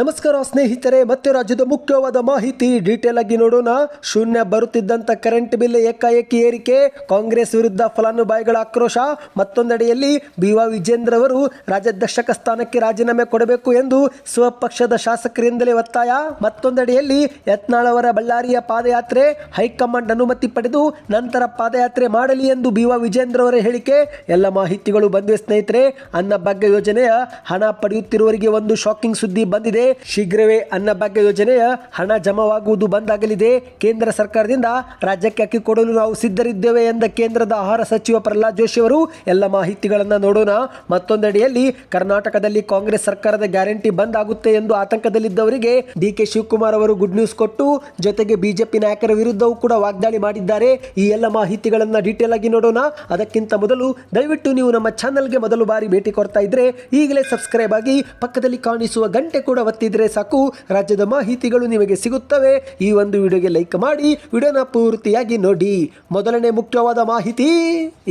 ನಮಸ್ಕಾರ ಸ್ನೇಹಿತರೆ, ಮತ್ತೆ ರಾಜ್ಯದ ಮುಖ್ಯವಾದ ಮಾಹಿತಿ ಡೀಟೇಲ್ ಆಗಿ ನೋಡೋಣ. ಶೂನ್ಯ ಬರುತ್ತಿದ್ದಂತ ಕರೆಂಟ್ ಬಿಲ್ ಏಕಾಏಕಿ ಏರಿಕೆ, ಕಾಂಗ್ರೆಸ್ ವಿರುದ್ಧ ಫಲಾನುಭವಿಗಳ ಆಕ್ರೋಶ, ಮತ್ತೊಂದೆಡೆಯಲ್ಲಿ ಬಿ ವಾ ವಿಜೇಂದ್ರ ಅವರು ರಾಜ್ಯಾಧ್ಯಕ್ಷಕ ಸ್ಥಾನಕ್ಕೆ ರಾಜೀನಾಮೆ ಕೊಡಬೇಕು ಎಂದು ಸ್ವಪಕ್ಷದ ಶಾಸಕರಿಂದಲೇ ಒತ್ತಾಯ. ಮತ್ತೊಂದೆಡೆಯಲ್ಲಿ ಯತ್ನಾಳ್ ಬಳ್ಳಾರಿಯ ಪಾದಯಾತ್ರೆ, ಹೈಕಮಾಂಡ್ ಅನುಮತಿ ಪಡೆದು ನಂತರ ಪಾದಯಾತ್ರೆ ಮಾಡಲಿ ಎಂದು ಬಿ ವಾ ವಿಜೇಂದ್ರ ಅವರ ಹೇಳಿಕೆ. ಎಲ್ಲ ಮಾಹಿತಿಗಳು ಬಂದಿವೆ ಸ್ನೇಹಿತರೆ. ಅನ್ನಭಾಗ್ಯ ಯೋಜನೆಯ ಹಣ ಪಡೆಯುತ್ತಿರುವವರಿಗೆ ಒಂದು ಶಾಕಿಂಗ್ ಸುದ್ದಿ ಬಂದಿದೆ. ಶೀಘ್ರವೇ ಅನ್ನಭಾಗ್ಯ ಯೋಜನೆಯ ಹಣ ಜಮಾವಾಗುವುದು ಬಂದಾಗಲಿದೆ. ಕೇಂದ್ರ ಸರ್ಕಾರದಿಂದ ರಾಜ್ಯಕ್ಕೆ ಅಕ್ಕಿ ಕೊಡಲು ನಾವು ಸಿದ್ಧರಿದ್ದೇವೆ ಎಂದ ಕೇಂದ್ರದ ಆಹಾರ ಸಚಿವ ಪ್ರಹ್ಲಾದ್ ಜೋಶಿ ಅವರು, ಎಲ್ಲ ಮಾಹಿತಿಗಳನ್ನು ನೋಡೋಣ. ಮತ್ತೊಂದೆಡೆಯಲ್ಲಿ ಕರ್ನಾಟಕದಲ್ಲಿ ಕಾಂಗ್ರೆಸ್ ಸರ್ಕಾರದ ಗ್ಯಾರಂಟಿ ಬಂದ್ ಆಗುತ್ತೆ ಎಂದು ಆತಂಕದಲ್ಲಿದ್ದವರಿಗೆ ಡಿ ಕೆ ಶಿವಕುಮಾರ್ ಅವರು ಗುಡ್ ನ್ಯೂಸ್ ಕೊಟ್ಟು, ಜೊತೆಗೆ ಬಿಜೆಪಿ ನಾಯಕರ ವಿರುದ್ಧವೂ ಕೂಡ ವಾಗ್ದಾಳಿ ಮಾಡಿದ್ದಾರೆ. ಈ ಎಲ್ಲ ಮಾಹಿತಿಗಳನ್ನು ಡೀಟೇಲ್ ಆಗಿ ನೋಡೋಣ. ಅದಕ್ಕಿಂತ ಮೊದಲು ದಯವಿಟ್ಟು ನೀವು ನಮ್ಮ ಚಾನಲ್ಗೆ ಮೊದಲು ಬಾರಿ ಭೇಟಿ ಕೊಡ್ತಾ ಇದ್ರೆ ಈಗಲೇ ಸಬ್ಸ್ಕ್ರೈಬ್ ಆಗಿ ಪಕ್ಕದಲ್ಲಿ ಕಾಣಿಸುವ ಗಂಟೆ ಕೂಡ ಒತ್ತಿದ್ರೆ ಸಾಕು. ರಾಜ್ಯದ ಮಾಹಿತಿಗಳು ನಿಮಗೆ ಸಿಗುತ್ತವೆ. ಈ ಒಂದು ವಿಡಿಯೋಗೆ ಲೈಕ್ ಮಾಡಿ. ವಿಡಿಯೋನ ಪೂರ್ತಿಯಾಗಿ ನೋಡಿ. ಮೊದಲನೇ ಮುಖ್ಯವಾದ ಮಾಹಿತಿ,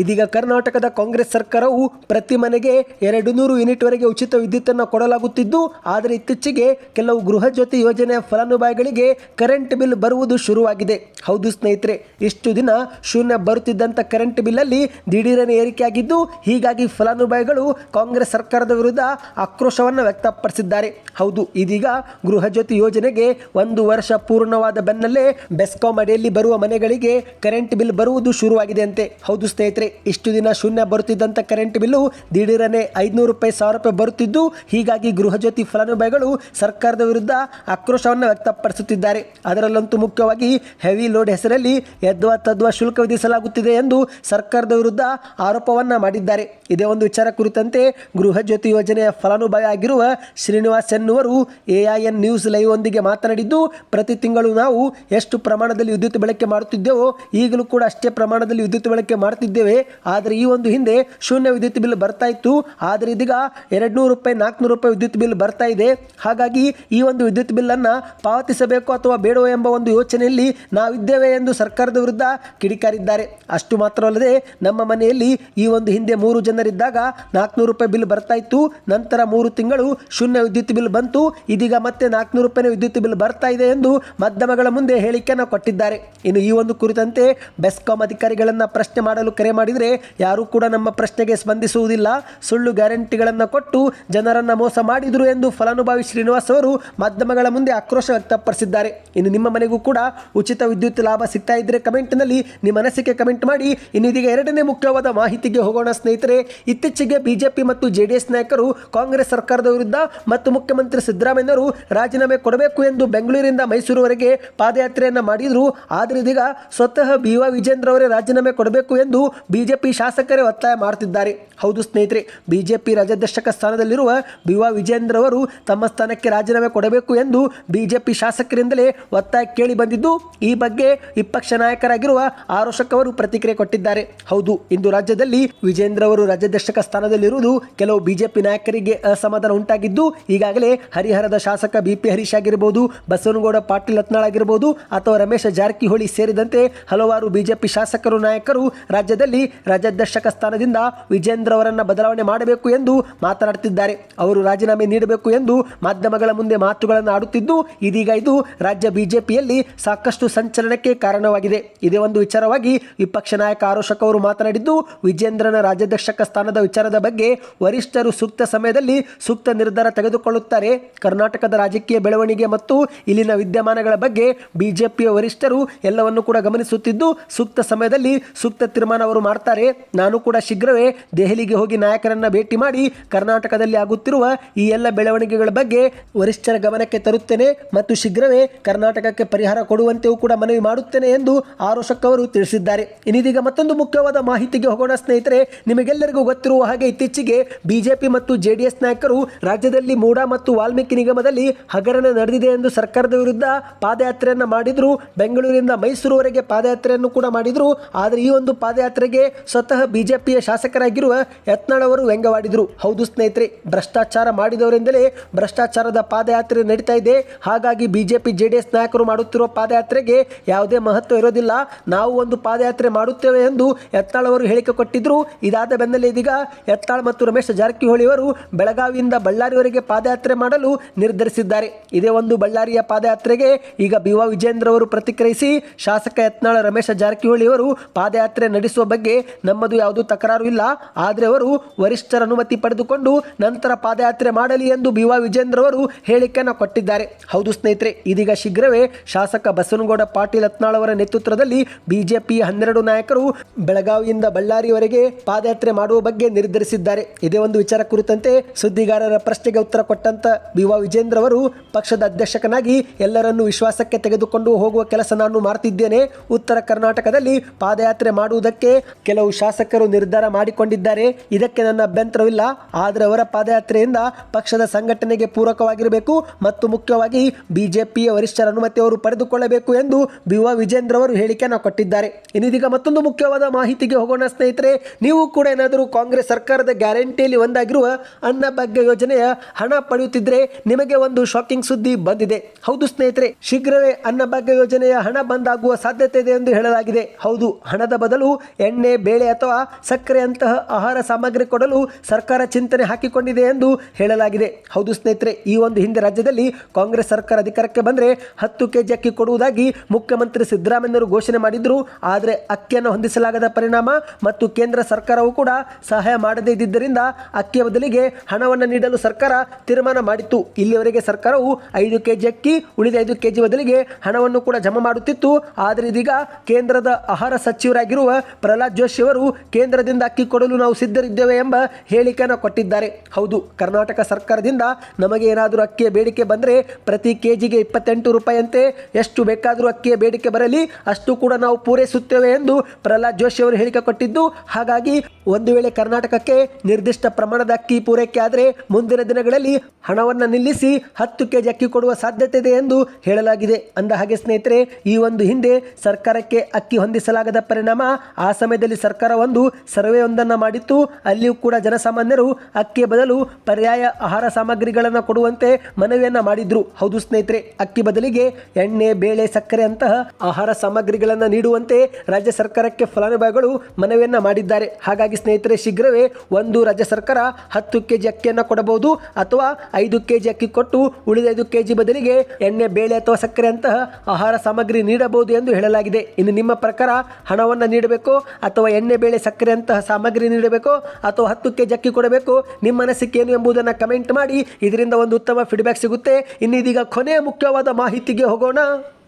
ಇದೀಗ ಕರ್ನಾಟಕದ ಕಾಂಗ್ರೆಸ್ ಸರ್ಕಾರವು ಪ್ರತಿ ಮನೆಗೆ ಎರಡು ನೂರು ಯೂನಿಟ್ ವರೆಗೆ ಉಚಿತ ವಿದ್ಯುತ್ತನ್ನು ಕೊಡಲಾಗುತ್ತಿದ್ದು, ಆದರೆ ಇತ್ತೀಚೆಗೆ ಕೆಲವು ಗೃಹ ಜ್ಯೋತಿ ಯೋಜನೆಯ ಫಲಾನುಭವಿಗಳಿಗೆ ಕರೆಂಟ್ ಬಿಲ್ ಬರುವುದು ಶುರುವಾಗಿದೆ. ಹೌದು ಸ್ನೇಹಿತರೆ, ಇಷ್ಟು ದಿನ ಶೂನ್ಯ ಬರುತ್ತಿದ್ದಂಥ ಕರೆಂಟ್ ಬಿಲ್ಲಲ್ಲಿ ದಿಢೀರನೆ ಏರಿಕೆಯಾಗಿದ್ದು, ಹೀಗಾಗಿ ಫಲಾನುಭವಿಗಳು ಕಾಂಗ್ರೆಸ್ ಸರ್ಕಾರದ ವಿರುದ್ಧ ಆಕ್ರೋಶವನ್ನು ವ್ಯಕ್ತಪಡಿಸಿದ್ದಾರೆ. ಹೌದು ಇದೀಗ ಗೃಹ ಜ್ಯೋತಿ ಯೋಜನೆಗೆ ಒಂದು ವರ್ಷ ಪೂರ್ಣವಾದ ಬೆನ್ನಲ್ಲೇ ಬೆಸ್ಕಾಂ ಅಡಿಯಲ್ಲಿ ಬರುವ ಮನೆಗಳಿಗೆ ಕರೆಂಟ್ ಬಿಲ್ ಬರುವುದು ಶುರುವಾಗಿದೆ ಅಂತೆ. ಹೌದು ಸ್ನೇಹಿತರೆ, ಇಷ್ಟು ದಿನ ಶೂನ್ಯ ಬರುತ್ತಿದ್ದಂಥ ಕರೆಂಟ್ ಬಿಲ್ಲು ದಿಢೀರನೆ ಐದುನೂರು ರೂಪಾಯಿ ಸಾವಿರ ರೂಪಾಯಿ ಬರುತ್ತಿದ್ದು, ಹೀಗಾಗಿ ಗೃಹ ಜ್ಯೋತಿ ಫಲಾನುಭವಿಗಳು ಸರ್ಕಾರದ ವಿರುದ್ಧ ಆಕ್ರೋಶವನ್ನು ವ್ಯಕ್ತಪಡಿಸುತ್ತಿದ್ದಾರೆ. ಅದರಲ್ಲಂತೂ ಮುಖ್ಯವಾಗಿ ಹೆವಿ ಲೋಡ್ ಹೆಸರಲ್ಲಿ ಯದ್ವಾ ತದ್ವಾ ಶುಲ್ಕ ವಿಧಿಸಲಾಗುತ್ತಿದೆ ಎಂದು ಸರ್ಕಾರದ ವಿರುದ್ಧ ಆರೋಪವನ್ನ ಮಾಡಿದ್ದಾರೆ. ಇದೇ ಒಂದು ವಿಚಾರ ಕುರಿತಂತೆ ಗೃಹ ಜ್ಯೋತಿ ಯೋಜನೆಯ ಫಲಾನುಭವಿ ಆಗಿರುವ ಶ್ರೀನಿವಾಸ್ ಎನ್ನುವರು ಎಐಎನ್ ನ್ಯೂಸ್ ಲೈವ್ ಒಂದಿಗೆ ಮಾತನಾಡಿದ್ದು, ಪ್ರತಿ ತಿಂಗಳು ನಾವು ಎಷ್ಟು ಪ್ರಮಾಣದಲ್ಲಿ ವಿದ್ಯುತ್ ಬಳಕೆ ಮಾಡುತ್ತಿದ್ದೇವೋ ಈಗಲೂ ಕೂಡ ಅಷ್ಟೇ ಪ್ರಮಾಣದಲ್ಲಿ ವಿದ್ಯುತ್ ಬಳಕೆ ಮಾಡುತ್ತಿದ್ದೇವೆ. ಆದರೆ ಈ ಒಂದು ಹಿಂದೆ ಶೂನ್ಯ ವಿದ್ಯುತ್ ಬಿಲ್ ಬರ್ತಾ ಇತ್ತು. ಆದರೆ ಇದೀಗ ಎರಡು ರೂಪಾಯಿ, ನಾಲ್ಕುನೂರು ರೂಪಾಯಿ ವಿದ್ಯುತ್ ಬಿಲ್ ಬರ್ತಾ ಇದೆ. ಹಾಗಾಗಿ ಈ ಒಂದು ವಿದ್ಯುತ್ ಬಿಲ್ಲನ್ನು ಪಾವತಿಸಬೇಕು ಅಥವಾ ಬೇಡೋ ಎಂಬ ಒಂದು ಯೋಚನೆಯಲ್ಲಿ ನಾವಿದ್ದೇವೆ ಎಂದು ಸರ್ಕಾರದ ವಿರುದ್ಧ ಕಿಡಿಕಾರಿದ್ದಾರೆ. ಅಷ್ಟು ಮಾತ್ರವಲ್ಲದೆ ನಮ್ಮ ಮನೆಯಲ್ಲಿ ಈ ಒಂದು ಹಿಂದೆ ಮೂರು ಜನರಿದ್ದಾಗ ನಾಲ್ಕುನೂರು ರೂಪಾಯಿ ಬಿಲ್ ಬರ್ತಾ ಇತ್ತು. ನಂತರ ಮೂರು ತಿಂಗಳು ಶೂನ್ಯ ವಿದ್ಯುತ್ ಬಿಲ್ ಬಂತು. ಇದೀಗ ಮತ್ತೆ ನಾಲ್ಕುನೂರು ರೂಪಾಯಿ ವಿದ್ಯುತ್ ಬಿಲ್ ಬರ್ತಾ ಇದೆ ಎಂದು ಮಾಧ್ಯಮಗಳ ಮುಂದೆ ಹೇಳಿಕೆಯನ್ನು ಕೊಟ್ಟಿದ್ದಾರೆ. ಇನ್ನು ಈ ಒಂದು ಕುರಿತಂತೆ ಬೆಸ್ಕಾಂ ಅಧಿಕಾರಿಗಳನ್ನು ಪ್ರಶ್ನೆ ಮಾಡಲು ಕರೆ ಮಾಡಿದರೆ ಯಾರೂ ಕೂಡ ನಮ್ಮ ಪ್ರಶ್ನೆಗೆ ಸ್ಪಂದಿಸುವುದಿಲ್ಲ. ಸುಳ್ಳು ಗ್ಯಾರಂಟಿಗಳನ್ನು ಕೊಟ್ಟು ಜನರನ್ನು ಮೋಸ ಮಾಡಿದರು ಎಂದು ಫಲಾನುಭವಿ ಶ್ರೀನಿವಾಸ್ ಅವರು ಮಾಧ್ಯಮಗಳ ಮುಂದೆ ಆಕ್ರೋಶ ವ್ಯಕ್ತಪಡಿಸಿದ್ದಾರೆ. ಇನ್ನು ನಿಮ್ಮ ಮನೆಗೂ ಕೂಡ ಉಚಿತ ವಿದ್ಯುತ್ ಲಾಭ ಸಿಗ್ತಾ ಇದ್ದರೆ ಕಮೆಂಟ್ನಲ್ಲಿ ನಿಮ್ಮ ಅನಿಸಿಕೆ ಕಮೆಂಟ್ ಮಾಡಿ. ಇನ್ನು ಇದೀಗ ಎರಡನೇ ಮುಖ್ಯವಾದ ಮಾಹಿತಿಗೆ ಹೋಗೋಣ ಸ್ನೇಹಿತರೆ, ಇತ್ತೀಚೆಗೆ ಬಿಜೆಪಿ ಮತ್ತು ಜೆಡಿಎಸ್ ನಾಯಕರು ಕಾಂಗ್ರೆಸ್ ಸರ್ಕಾರದ ವಿರುದ್ಧ ಮತ್ತು ಮುಖ್ಯಮಂತ್ರಿ ಸಿದ್ದರಾಮಯ್ಯನವರು ರಾಜೀನಾಮೆ ಕೊಡಬೇಕು ಎಂದು ಬೆಂಗಳೂರಿನಿಂದ ಮೈಸೂರುವರೆಗೆ ಪಾದಯಾತ್ರೆಯನ್ನು ಮಾಡಿದರು. ಆದರೆ ಇದೀಗ ಸ್ವತಃ ಬಿ ವಾ ವಿಜೇಂದ್ರ ಅವರೇ ರಾಜೀನಾಮೆ ಕೊಡಬೇಕು ಎಂದು ಬಿಜೆಪಿ ಶಾಸಕರೇ ಒತ್ತಾಯ ಮಾಡುತ್ತಿದ್ದಾರೆ ಹೌದು ಸ್ನೇಹಿತರೆ, ಬಿಜೆಪಿ ರಾಜ್ಯಾಧ್ಯಕ್ಷಕ ಸ್ಥಾನದಲ್ಲಿರುವ ಬಿ ವಾ ವಿಜೇಂದ್ರ ಅವರು ತಮ್ಮ ಸ್ಥಾನಕ್ಕೆ ರಾಜೀನಾಮೆ ಕೊಡಬೇಕು ಎಂದು ಬಿಜೆಪಿ ಶಾಸಕರಿಂದಲೇ ಒತ್ತಾಯ ಕೇಳಿ ಬಂದಿದ್ದು, ಈ ಬಗ್ಗೆ ವಿಪಕ್ಷ ನಾಯಕರಾಗಿರುವ ಆರೋಶಕ್ ಅವರು ಪ್ರತಿಕ್ರಿಯೆ ಕೊಟ್ಟಿದ್ದಾರೆ. ಹೌದು, ಇಂದು ರಾಜ್ಯದಲ್ಲಿ ವಿಜೇಂದ್ರ ಅವರು ರಾಜ್ಯಾಧ್ಯಕ್ಷಕ ಸ್ಥಾನದಲ್ಲಿರುವುದು ಕೆಲವು ಬಿಜೆಪಿ ನಾಯಕರಿಗೆ ಅಸಮಾಧಾನ ಉಂಟಾಗಿದ್ದು, ಈಗಾಗಲೇ ಹರಿಹರದ ಶಾಸಕ ಬಿ ಪಿ ಹರೀಶ್ ಆಗಿರಬಹುದು ಬಸವನಗೌಡ ಪಾಟೀಲ್ ಹತ್ನಾಳ್ ಆಗಿರಬಹುದು ಅಥವಾ ರಮೇಶ ಜಾರಕಿಹೊಳಿ ಸೇರಿದಂತೆ ಹಲವಾರು ಬಿಜೆಪಿ ಶಾಸಕರು, ನಾಯಕರು ರಾಜ್ಯದಲ್ಲಿ ರಾಜ್ಯಾಧ್ಯಕ್ಷಕ ಸ್ಥಾನದಿಂದ ವಿಜೇಂದ್ರ ಅವರನ್ನು ಬದಲಾವಣೆ ಮಾಡಬೇಕು ಎಂದು ಮಾತನಾಡುತ್ತಿದ್ದಾರೆ. ಅವರು ರಾಜೀನಾಮೆ ನೀಡಬೇಕು ಎಂದು ಮಾಧ್ಯಮಗಳ ಮುಂದೆ ಮಾತುಗಳನ್ನು ಆಡುತ್ತಿದ್ದು, ಇದೀಗ ಇದು ರಾಜ್ಯ ಬಿಜೆಪಿಯಲ್ಲಿ ಸಾಕಷ್ಟು ಸಂಚಲನಕ್ಕೆ ಕಾರಣವಾಗಿದೆ. ಇದೇ ಒಂದು ವಿಚಾರವಾಗಿ ವಿಪಕ್ಷ ನಾಯಕ ಆರೋಶಕ್ ಅವರು ಮಾತನಾಡಿದ್ದು, ವಿಜೇಂದ್ರನ ರಾಜ್ಯಾಧ್ಯಕ್ಷಕ ಸ್ಥಾನದ ವಿಚಾರದ ಬಗ್ಗೆ ವರಿಷ್ಠರು ಸೂಕ್ತ ಸಮಯದಲ್ಲಿ ಸೂಕ್ತ ನಿರ್ಧಾರ ತೆಗೆದುಕೊಳ್ಳುತ್ತಾರೆ ಕರ್ನಾಟಕದ ರಾಜಕೀಯ ಬೆಳವಣಿಗೆ ಮತ್ತು ಇಲ್ಲಿನ ವಿದ್ಯಮಾನಗಳ ಬಗ್ಗೆ ಬಿಜೆಪಿಯ ವರಿಷ್ಠರು ಎಲ್ಲವನ್ನು ಕೂಡ ಗಮನಿಸುತ್ತಿದ್ದು, ಸೂಕ್ತ ಸಮಯದಲ್ಲಿ ಸೂಕ್ತ ತೀರ್ಮಾನ ಅವರು ಮಾಡ್ತಾರೆ. ನಾನು ಕೂಡ ಶೀಘ್ರವೇ ದೆಹಲಿಗೆ ಹೋಗಿ ನಾಯಕರನ್ನ ಭೇಟಿ ಮಾಡಿ ಕರ್ನಾಟಕದಲ್ಲಿ ಆಗುತ್ತಿರುವ ಈ ಎಲ್ಲ ಬೆಳವಣಿಗೆಗಳ ಬಗ್ಗೆ ವರಿಷ್ಠರ ಗಮನಕ್ಕೆ ತರುತ್ತೇನೆ ಮತ್ತು ಶೀಘ್ರವೇ ಕರ್ನಾಟಕಕ್ಕೆ ಪರಿಹಾರ ಕೊಡುವಂತೆಯೂ ಕೂಡ ಮನವಿ ಮಾಡುತ್ತೇನೆ ಎಂದು ಆರೋಶಕ್ ಅವರು ತಿಳಿಸಿದ್ದಾರೆ. ಇನ್ನಿದೀಗ ಮತ್ತೊಂದು ಮುಖ್ಯವಾದ ಮಾಹಿತಿಗೆ ಹೋಗೋಣ ಸ್ನೇಹಿತರೆ, ನಿಮಗೆಲ್ಲರಿಗೂ ಗೊತ್ತಿರುವ ಹಾಗೆ ಇತ್ತೀಚೆಗೆ ಬಿಜೆಪಿ ಮತ್ತು ಜೆಡಿಎಸ್ ನಾಯಕರು ರಾಜ್ಯದಲ್ಲಿ ಮೂಡಾ ಮತ್ತು ವಾಲ್ಮೀಕಿ ನಿಗಮದಲ್ಲಿ ಹಗರಣ ನಡೆದಿದೆ ಎಂದು ಸರ್ಕಾರದ ವಿರುದ್ಧ ಪಾದಯಾತ್ರೆಯನ್ನು ಮಾಡಿದ್ರು. ಬೆಂಗಳೂರಿನಿಂದ ಮೈಸೂರುವರೆಗೆ ಪಾದಯಾತ್ರೆಯನ್ನು ಕೂಡ ಮಾಡಿದ್ರು. ಆದರೆ ಈ ಒಂದು ಪಾದಯಾತ್ರೆಗೆ ಸ್ವತಃ ಬಿಜೆಪಿಯ ಶಾಸಕರಾಗಿರುವ ಯತ್ನಾಳ್ ಅವರು ವ್ಯಂಗ್ಯವಾಡಿದರು. ಹೌದು ಸ್ನೇಹಿತರೆ, ಭ್ರಷ್ಟಾಚಾರ ಮಾಡಿದವರಿಂದಲೇ ಭ್ರಷ್ಟಾಚಾರದ ಪಾದಯಾತ್ರೆ ನಡೀತಾ ಇದೆ. ಹಾಗಾಗಿ ಬಿಜೆಪಿ, ಜೆಡಿಎಸ್ ನಾಯಕರು ಮಾಡುತ್ತಿರುವ ಪಾದಯಾತ್ರೆಗೆ ಯಾವುದೇ ಮಹತ್ವ ಇರೋದಿಲ್ಲ. ನಾವು ಒಂದು ಪಾದಯಾತ್ರೆ ಮಾಡುತ್ತೇವೆ ಎಂದು ಯತ್ನಾಳ್ ಅವರು ಹೇಳಿಕೆ ಕೊಟ್ಟಿದ್ರು. ಇದಾದ ಬೆನ್ನಲ್ಲೇ ಇದೀಗ ಯತ್ನಾಳ್ ಮತ್ತು ರಮೇಶ್ ಜಾರಕಿಹೊಳಿ ಅವರು ಬೆಳಗಾವಿಯಿಂದ ಬಳ್ಳಾರಿವರೆಗೆ ಪಾದಯಾತ್ರೆ ಮಾಡಲು ನಿರ್ಧರಿಸಿದ್ದಾರೆ. ಇದೇ ಒಂದು ಬಳ್ಳಾರಿಯ ಪಾದಯಾತ್ರೆಗೆ ಈಗ ಬಿ ವಾ ವಿಜೇಂದ್ರ ಅವರು ಪ್ರತಿಕ್ರಿಯಿಸಿ ಶಾಸಕ ಯತ್ನಾಳ ರಮೇಶ ಜಾರಕಿಹೊಳಿ ಅವರು ಪಾದಯಾತ್ರೆ ನಡೆಸುವ ಬಗ್ಗೆ ನಮ್ಮದು ಯಾವುದೂ ತಕರಾರು ಇಲ್ಲ. ಆದರೆ ಅವರು ವರಿಷ್ಠರ ಅನುಮತಿ ಪಡೆದುಕೊಂಡು ನಂತರ ಪಾದಯಾತ್ರೆ ಮಾಡಲಿ ಎಂದು ಬಿ ವಾ ವಿಜೇಂದ್ರ ಅವರು ಹೇಳಿಕೆಯನ್ನು ಕೊಟ್ಟಿದ್ದಾರೆ. ಹೌದು ಸ್ನೇಹಿತರೆ, ಇದೀಗ ಶೀಘ್ರವೇ ಶಾಸಕ ಬಸವನಗೌಡ ಪಾಟೀಲ್ ಯತ್ನಾಳ್ ಅವರ ನೇತೃತ್ವದಲ್ಲಿ ಬಿಜೆಪಿ ಹನ್ನೆರಡು ನಾಯಕರು ಬೆಳಗಾವಿಯಿಂದ ಬಳ್ಳಾರಿವರೆಗೆ ಪಾದಯಾತ್ರೆ ಮಾಡುವ ಬಗ್ಗೆ ನಿರ್ಧರಿಸಿದ್ದಾರೆ. ಇದೇ ಒಂದು ವಿಚಾರ ಕುರಿತಂತೆ ಸುದ್ದಿಗಾರರ ಪ್ರಶ್ನೆಗೆ ಉತ್ತರ ಕೊಟ್ಟಂತ ಬಿ ವಾ ವಿಜೇಂದ್ರ ಅವರು ಪಕ್ಷದ ಅಧ್ಯಕ್ಷಕನಾಗಿ ಎಲ್ಲರನ್ನೂ ವಿಶ್ವಾಸಕ್ಕೆ ತೆಗೆದುಕೊಂಡು ಹೋಗುವ ಕೆಲಸ ನಾನು ಮಾಡ್ತಿದ್ದೇನೆ. ಉತ್ತರ ಕರ್ನಾಟಕದಲ್ಲಿ ಪಾದಯಾತ್ರೆ ಮಾಡುವುದಕ್ಕೆ ಕೆಲವು ಶಾಸಕರು ನಿರ್ಧಾರ ಮಾಡಿಕೊಂಡಿದ್ದಾರೆ. ಇದಕ್ಕೆ ನನ್ನ ಅಭ್ಯಂತರವಿಲ್ಲ. ಆದರೆ ಅವರ ಪಾದಯಾತ್ರೆಯಿಂದ ಪಕ್ಷದ ಸಂಘಟನೆಗೆ ಪೂರಕವಾಗಿರಬೇಕು ಮತ್ತು ಮುಖ್ಯವಾಗಿ ಬಿಜೆಪಿಯ ವರಿಷ್ಠರ ಅನುಮತಿ ಅವರು ಪಡೆದುಕೊಳ್ಳಬೇಕು ಎಂದು ಬಿ ವಿಜೇಂದ್ರ ಅವರು ಹೇಳಿಕೆಯನ್ನು ಕೊಟ್ಟಿದ್ದಾರೆ. ಇನ್ನಿದೀಗ ಮತ್ತೊಂದು ಮುಖ್ಯವಾದ ಮಾಹಿತಿಗೆ ಹೋಗೋಣ ಸ್ನೇಹಿತರೆ, ನೀವು ಕೂಡ ಏನಾದರೂ ಕಾಂಗ್ರೆಸ್ ಸರ್ಕಾರದ ಗ್ಯಾರಂಟಿಯಲ್ಲಿ ಒಂದಾಗಿರುವ ಅನ್ನಭಾಗ್ಯ ಯೋಜನೆಯ ಹಣ ಪಡೆಯುತ್ತಿದ್ರೆ ನಿಮಗೆ ಒಂದು ಶಾಕಿಂಗ್ ಸುದ್ದಿ ಬಂದಿದೆ. ಹೌದು ಸ್ನೇಹಿತರೆ, ಶೀಘ್ರವೇ ಅನ್ನಭಾಗ್ಯ ಯೋಜನೆಯ ಹಣ ಬಂದಾಗುವ ಸಾಧ್ಯತೆ ಇದೆ ಎಂದು ಹೇಳಲಾಗಿದೆ. ಹೌದು, ಹಣದ ಬದಲು ಎಣ್ಣೆ, ಬೇಳೆ ಅಥವಾ ಸಕ್ಕರೆ ಅಂತಹ ಆಹಾರ ಸಾಮಗ್ರಿ ಕೊಡಲು ಸರ್ಕಾರ ಚಿಂತನೆ ಹಾಕಿಕೊಂಡಿದೆ ಎಂದು ಹೇಳಲಾಗಿದೆ. ಹೌದು ಸ್ನೇಹಿತರೆ, ಈ ಒಂದು ಹಿಂದೆ ರಾಜ್ಯದಲ್ಲಿ ಕಾಂಗ್ರೆಸ್ ಸರ್ಕಾರ ಅಧಿಕಾರಕ್ಕೆ ಬಂದರೆ ಹತ್ತು ಕೆಜಿ ಅಕ್ಕಿ ಕೊಡುವುದಾಗಿ ಮುಖ್ಯಮಂತ್ರಿ ಸಿದ್ದರಾಮಯ್ಯರು ಘೋಷಣೆ ಮಾಡಿದ್ರು. ಆದರೆ ಅಕ್ಕಿಯನ್ನು ಹೊಂದಿಸಲಾಗದ ಪರಿಣಾಮ ಮತ್ತು ಕೇಂದ್ರ ಸರ್ಕಾರವು ಕೂಡ ಸಹಾಯ ಮಾಡದೇ ಇದ್ದಿದ್ದರಿಂದ ಅಕ್ಕಿಯ ಬದಲಿಗೆ ಹಣವನ್ನು ನೀಡಲು ಸರ್ಕಾರ ತೀರ್ಮಾನ ಮಾಡಿತ್ತು. ಇಲ್ಲಿಯವರೆಗೆ ಸರ್ಕಾರವು ಐದು ಕೆಜಿ ಅಕ್ಕಿ, ಉಳಿದ ಐದು ಕೆಜಿ ಬದಲಿಗೆ ಹಣವನ್ನು ಕೂಡ ಜಮಾ ಮಾಡುತ್ತಿತ್ತು. ಆದರೆ ಇದೀಗ ಕೇಂದ್ರದ ಆಹಾರ ಸಚಿವರಾಗಿರುವ ಪ್ರಹ್ಲಾದ್ ಜೋಶಿ ಅವರು ಕೇಂದ್ರದಿಂದ ಅಕ್ಕಿ ಕೊಡಲು ನಾವು ಸಿದ್ಧರಿದ್ದೇವೆ ಎಂಬ ಹೇಳಿಕೆಯನ್ನು ಕೊಟ್ಟಿದ್ದಾರೆ. ಹೌದು, ಕರ್ನಾಟಕ ಸರ್ಕಾರದಿಂದ ನಮಗೆ ಏನಾದರೂ ಅಕ್ಕಿಯ ಬೇಡಿಕೆ ಬಂದರೆ ಪ್ರತಿ ಕೆಜಿಗೆ ಇಪ್ಪತ್ತೆಂಟು ರೂಪಾಯಿಯಂತೆ ಎಷ್ಟು ಬೇಕಾದರೂ ಅಕ್ಕಿಯ ಬೇಡಿಕೆ ಬರಲಿ, ಅಷ್ಟು ಕೂಡ ನಾವು ಪೂರೈಸುತ್ತೇವೆ ಎಂದು ಪ್ರಹ್ಲಾದ್ ಜೋಶಿ ಅವರು ಹೇಳಿಕೆ ಕೊಟ್ಟಿದ್ದು. ಹಾಗಾಗಿ ಒಂದು ವೇಳೆ ಕರ್ನಾಟಕಕ್ಕೆ ನಿರ್ದಿಷ್ಟ ಪ್ರಮಾಣದ ಅಕ್ಕಿ ಪೂರೈಕೆ ಆದರೆ ಮುಂದಿನ ದಿನಗಳಲ್ಲಿ ಹಣವನ್ನು ನಿಲ್ಲಿಸಿ ಹತ್ತು ಕೆಜಿ ಅಕ್ಕಿ ಕೊಡುವ ಸಾಧ್ಯತೆ ಇದೆ ಎಂದು ಹೇಳಲಾಗಿದೆ. ಅಂದ ಹಾಗೆ ಸ್ನೇಹಿತರೆ, ಈ ಒಂದು ಹಿಂದೆ ಸರ್ಕಾರಕ್ಕೆ ಅಕ್ಕಿ ಹೊಂದಿಸಲಾಗದ ಪರಿಣಾಮ ಆ ಸಮಯದಲ್ಲಿ ಸರ್ಕಾರ ಒಂದು ಸರ್ವೆಯೊಂದನ್ನು ಮಾಡಿತ್ತು. ಅಲ್ಲಿಯೂ ಕೂಡ ಜನಸಾಮಾನ್ಯರು ಅಕ್ಕಿಯ ಬದಲು ಪರ್ಯಾಯ ಆಹಾರ ಸಾಮಗ್ರಿಗಳನ್ನು ಕೊಡುವಂತೆ ಮನವಿಯನ್ನ ಮಾಡಿದ್ರು. ಹೌದು ಸ್ನೇಹಿತರೆ, ಅಕ್ಕಿ ಬದಲಿಗೆ ಎಣ್ಣೆ, ಬೇಳೆ, ಸಕ್ಕರೆ ಅಂತಹ ಆಹಾರ ಸಾಮಗ್ರಿಗಳನ್ನು ನೀಡುವಂತೆ ರಾಜ್ಯ ಸರ್ಕಾರಕ್ಕೆ ಫಲಾನುಭವಿಗಳು ಮನವಿಯನ್ನ ಮಾಡಿದ್ದಾರೆ. ಹಾಗಾಗಿ ಸ್ನೇಹಿತರೆ, ಶೀಘ್ರವೇ ಒಂದು ರಾಜ್ಯ ಸರ್ಕಾರ ಹತ್ತು ಕೆಜಿ ಅಕ್ಕಿಯನ್ನು ಕೊಡಬಹುದು ಅಥವಾ ಐದು ಕೆಜಿ ಅಕ್ಕಿ ಕೊಟ್ಟು ಉಳಿದ ಐದು ಕೆಜಿ ಬದಲಿಗೆ ಎಣ್ಣೆ, ಬೇಳೆ ಅಥವಾ ಸಕ್ಕರೆ ಅಂತಹ ಆಹಾರ ಸಾಮಗ್ರಿ ನೀಡಬಹುದು ಎಂದು ಹೇಳಲಾಗಿದೆ. ಇನ್ನು ನಿಮ್ಮ ಪ್ರಕಾರ ಹಣವನ್ನು ನೀಡಬೇಕು ಅಥವಾ ಎಣ್ಣೆ, ಬೇಳೆ, ಸಕ್ಕರೆ ಅಂತಹ ಸಾಮಗ್ರಿ ನೀಡಬೇಕು ಅಥವಾ ಹತ್ತು ಕೆಜಿ ಅಕ್ಕಿ ಕೊಡಬೇಕು ನಿಮ್ಮ ಮನಸ್ಸಿಗೆ ಏನು ಎಂಬುದನ್ನು ಕಮೆಂಟ್ ಮಾಡಿ. ಇದರಿಂದ ಒಂದು ಉತ್ತಮ ಫೀಡ್ಬ್ಯಾಕ್ ಸಿಗುತ್ತೆ. ಇನ್ನು ಇದೀಗ ಕೊನೆಯ ಮುಖ್ಯವಾದ ಮಾಹಿತಿಗೆ ಹೋಗೋಣ.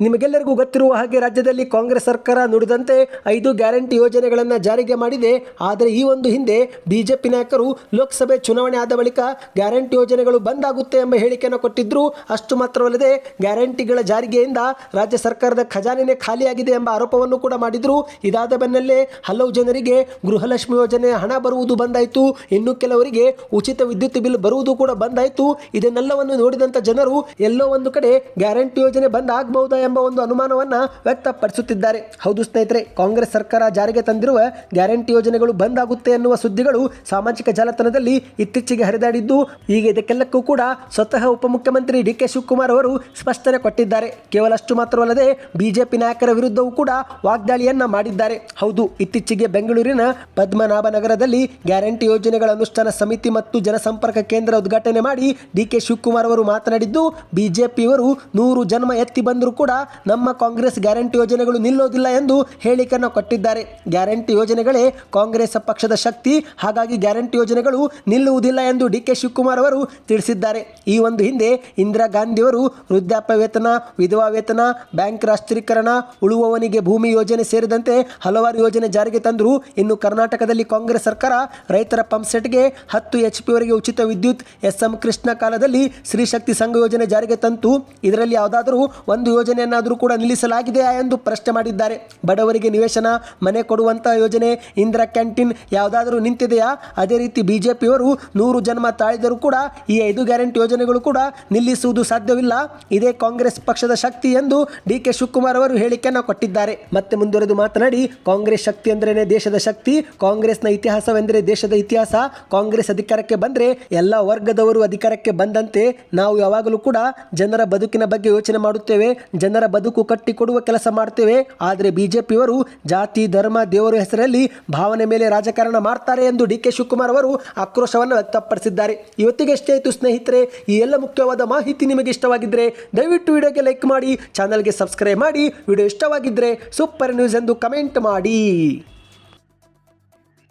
ನಿಮಗೆಲ್ಲರಿಗೂ ಗೊತ್ತಿರುವ ಹಾಗೆ ರಾಜ್ಯದಲ್ಲಿ ಕಾಂಗ್ರೆಸ್ ಸರ್ಕಾರ ನುಡಿದಂತೆ ಐದು ಗ್ಯಾರಂಟಿ ಯೋಜನೆಗಳನ್ನು ಜಾರಿಗೆ ಮಾಡಿದೆ. ಆದರೆ ಈ ಒಂದು ಹಿಂದೆ ಬಿಜೆಪಿ ನಾಯಕರು ಲೋಕಸಭೆ ಚುನಾವಣೆ ಆದ ಬಳಿಕ ಗ್ಯಾರಂಟಿ ಯೋಜನೆಗಳು ಬಂದಾಗುತ್ತೆ ಎಂಬ ಹೇಳಿಕೆಯನ್ನು ಕೊಟ್ಟಿದ್ರು. ಅಷ್ಟು ಮಾತ್ರವಲ್ಲದೆ ಗ್ಯಾರಂಟಿಗಳ ಜಾರಿಗೆಯಿಂದ ರಾಜ್ಯ ಸರ್ಕಾರದ ಖಜಾನೆನೇ ಖಾಲಿಯಾಗಿದೆ ಎಂಬ ಆರೋಪವನ್ನು ಕೂಡ ಮಾಡಿದ್ರು. ಇದಾದ ಬೆನ್ನಲ್ಲೇ ಹಲವು ಜನರಿಗೆ ಗೃಹಲಕ್ಷ್ಮಿ ಯೋಜನೆ ಹಣ ಬರುವುದು ಬಂದಾಯಿತು. ಇನ್ನು ಕೆಲವರಿಗೆ ಉಚಿತ ವಿದ್ಯುತ್ ಬಿಲ್ ಬರುವುದು ಕೂಡ ಬಂದಾಯಿತು. ಇದನ್ನೆಲ್ಲವನ್ನು ನೋಡಿದಂಥ ಜನರು ಎಲ್ಲೋ ಒಂದು ಕಡೆ ಗ್ಯಾರಂಟಿ ಯೋಜನೆ ಬಂದ್ ಆಗಬಹುದಾ ಒಂದು ಅನುಮಾನವನ್ನು ವ್ಯಕ್ತಪಡಿಸುತ್ತಿದ್ದಾರೆ. ಹೌದು ಸ್ನೇಹಿತರೆ, ಕಾಂಗ್ರೆಸ್ ಸರ್ಕಾರ ಜಾರಿಗೆ ತಂದಿರುವ ಗ್ಯಾರಂಟಿ ಯೋಜನೆಗಳು ಬಂದ್ ಆಗುತ್ತೆ ಎನ್ನುವ ಸುದ್ದಿಗಳು ಸಾಮಾಜಿಕ ಜಾಲತಾಣದಲ್ಲಿ ಇತ್ತೀಚೆಗೆ ಹರಿದಾಡಿದ್ದು ಈಗ ಇದಕ್ಕೆಲ್ಲಕ್ಕೂ ಕೂಡ ಸ್ವತಃ ಉಪಮುಖ್ಯಮಂತ್ರಿ ಡಿ ಕೆ ಶಿವಕುಮಾರ್ ಅವರು ಸ್ಪಷ್ಟನೆ ಕೊಟ್ಟಿದ್ದಾರೆ. ಕೇವಲ ಅಷ್ಟು ಮಾತ್ರವಲ್ಲದೆ ಬಿಜೆಪಿ ನಾಯಕರ ವಿರುದ್ಧವೂ ಕೂಡ ವಾಗ್ದಾಳಿಯನ್ನ ಮಾಡಿದ್ದಾರೆ. ಹೌದು, ಇತ್ತೀಚೆಗೆ ಬೆಂಗಳೂರಿನ ಪದ್ಮನಾಭನಗರದಲ್ಲಿ ಗ್ಯಾರಂಟಿ ಯೋಜನೆಗಳ ಅನುಷ್ಠಾನ ಸಮಿತಿ ಮತ್ತು ಜನಸಂಪರ್ಕ ಕೇಂದ್ರ ಉದ್ಘಾಟನೆ ಮಾಡಿ ಡಿ ಕೆ ಶಿವಕುಮಾರ್ ಅವರು ಮಾತನಾಡಿದ್ದು, ಬಿಜೆಪಿಯವರು ನೂರು ಜನ್ಮ ಎತ್ತಿ ಬಂದರೂ ಕೂಡ ನಮ್ಮ ಕಾಂಗ್ರೆಸ್ ಗ್ಯಾರಂಟಿ ಯೋಜನೆಗಳು ನಿಲ್ಲೋದಿಲ್ಲ ಎಂದು ಹೇಳಿಕೆಯನ್ನು ಕೊಟ್ಟಿದ್ದಾರೆ. ಗ್ಯಾರಂಟಿ ಯೋಜನೆಗಳೇ ಕಾಂಗ್ರೆಸ್ ಪಕ್ಷದ ಶಕ್ತಿ, ಹಾಗಾಗಿ ಗ್ಯಾರಂಟಿ ಯೋಜನೆಗಳು ನಿಲ್ಲುವುದಿಲ್ಲ ಎಂದು ಡಿ ಕೆ ಶಿವಕುಮಾರ್ ಅವರು ತಿಳಿಸಿದ್ದಾರೆ. ಈ ಒಂದು ಹಿಂದೆ ಇಂದಿರಾ ಗಾಂಧಿಯವರು ವೃದ್ಧಾಪ್ಯ ವೇತನ, ವಿಧವಾ ವೇತನ, ಬ್ಯಾಂಕ್ ರಾಷ್ಟ್ರೀಕರಣ, ಉಳುವವನಿಗೆ ಭೂಮಿ ಯೋಜನೆ ಸೇರಿದಂತೆ ಹಲವಾರು ಯೋಜನೆ ಜಾರಿಗೆ ತಂದರು ಇನ್ನು ಕರ್ನಾಟಕದಲ್ಲಿ ಕಾಂಗ್ರೆಸ್ ಸರ್ಕಾರ ರೈತರ ಪಂಪ್ ಸೆಟ್ಗೆ ಹತ್ತು ಎಚ್ ಪಿವರೆಗೆ ಉಚಿತ ವಿದ್ಯುತ್, ಎಸ್ ಎಂ ಕೃಷ್ಣ ಕಾಲದಲ್ಲಿ ಸ್ತ್ರೀ ಶಕ್ತಿ ಸಂಘ ಯೋಜನೆ ಜಾರಿಗೆ ತಂತು. ಇದರಲ್ಲಿ ಯಾವುದಾದರೂ ಒಂದು ಯೋಜನೆಯನ್ನಾದರೂ ಕೂಡ ನಿಲ್ಲಿಸಲಾಗಿದೆಯಾ ಎಂದು ಪ್ರಶ್ನೆ ಮಾಡಿದ್ದಾರೆ. ಬಡವರಿಗೆ ನಿವೇಶನ, ಮನೆ ಕೊಡುವಂತಹ ಯೋಜನೆ, ಇಂದಿರಾ ಕ್ಯಾಂಟೀನ್ ಯಾವುದಾದರೂ ನಿಂತಿದೆಯಾ? ಅದೇ ರೀತಿ ಬಿಜೆಪಿಯವರು ನೂರು ಜನ್ಮ ತಾಳಿದರೂ ಕೂಡ ಈ ಐದು ಗ್ಯಾರಂಟಿ ಯೋಜನೆಗಳು ಕೂಡ ನಿಲ್ಲಿಸುವುದು ಸಾಧ್ಯವಿಲ್ಲ. ಇದೇ ಕಾಂಗ್ರೆಸ್ ಪಕ್ಷದ ಶಕ್ತಿ ಎಂದು ಡಿ ಕೆ ಶಿವಕುಮಾರ್ ಅವರು ಹೇಳಿಕೆಯನ್ನು ಕೊಟ್ಟಿದ್ದಾರೆ. ಮತ್ತೆ ಮುಂದುವರೆದು ಮಾತನಾಡಿ, ಕಾಂಗ್ರೆಸ್ ಶಕ್ತಿ ಅಂದ್ರೇನೆ ದೇಶದ ಶಕ್ತಿ, ಕಾಂಗ್ರೆಸ್ನ ಇತಿಹಾಸವೆಂದರೆ ದೇಶದ ಇತಿಹಾಸ. ಕಾಂಗ್ರೆಸ್ ಅಧಿಕಾರಕ್ಕೆ ಬಂದರೆ ಎಲ್ಲ ವರ್ಗದವರು ಅಧಿಕಾರಕ್ಕೆ ಬಂದಂತೆ ನಾವು ಯಾವಾಗಲೂ ಕೂಡ ಜನರ ಬದುಕಿನ ಬಗ್ಗೆ ಯೋಚನೆ ಮಾಡುತ್ತೇವೆ. ಜನರ ಜನರ ಬದುಕು ಕಟ್ಟಿಕೊಡುವ ಕೆಲಸ ಮಾಡ್ತೇವೆ. ಆದರೆ ಬಿಜೆಪಿಯವರು ಜಾತಿ, ಧರ್ಮ, ದೇವರ ಹೆಸರಲ್ಲಿ ಭಾವನೆ ಮೇಲೆ ರಾಜಕಾರಣ ಮಾಡ್ತಾರೆ ಎಂದು ಡಿ ಕೆ ಶಿವಕುಮಾರ್ ಅವರು ಆಕ್ರೋಶವನ್ನು ವ್ಯಕ್ತಪಡಿಸಿದ್ದಾರೆ. ಇವತ್ತಿಗೆ ಎಷ್ಟೇ ಆಯಿತು ಸ್ನೇಹಿತರೆ. ಈ ಎಲ್ಲ ಮುಖ್ಯವಾದ ಮಾಹಿತಿ ನಿಮಗೆ ಇಷ್ಟವಾಗಿದ್ದರೆ ದಯವಿಟ್ಟು ವಿಡಿಯೋಗೆ ಲೈಕ್ ಮಾಡಿ, ಚಾನಲ್ಗೆ ಸಬ್ಸ್ಕ್ರೈಬ್ ಮಾಡಿ. ವಿಡಿಯೋ ಇಷ್ಟವಾಗಿದ್ದರೆ ಸೂಪರ್ ನ್ಯೂಸ್ ಎಂದು ಕಮೆಂಟ್ ಮಾಡಿ.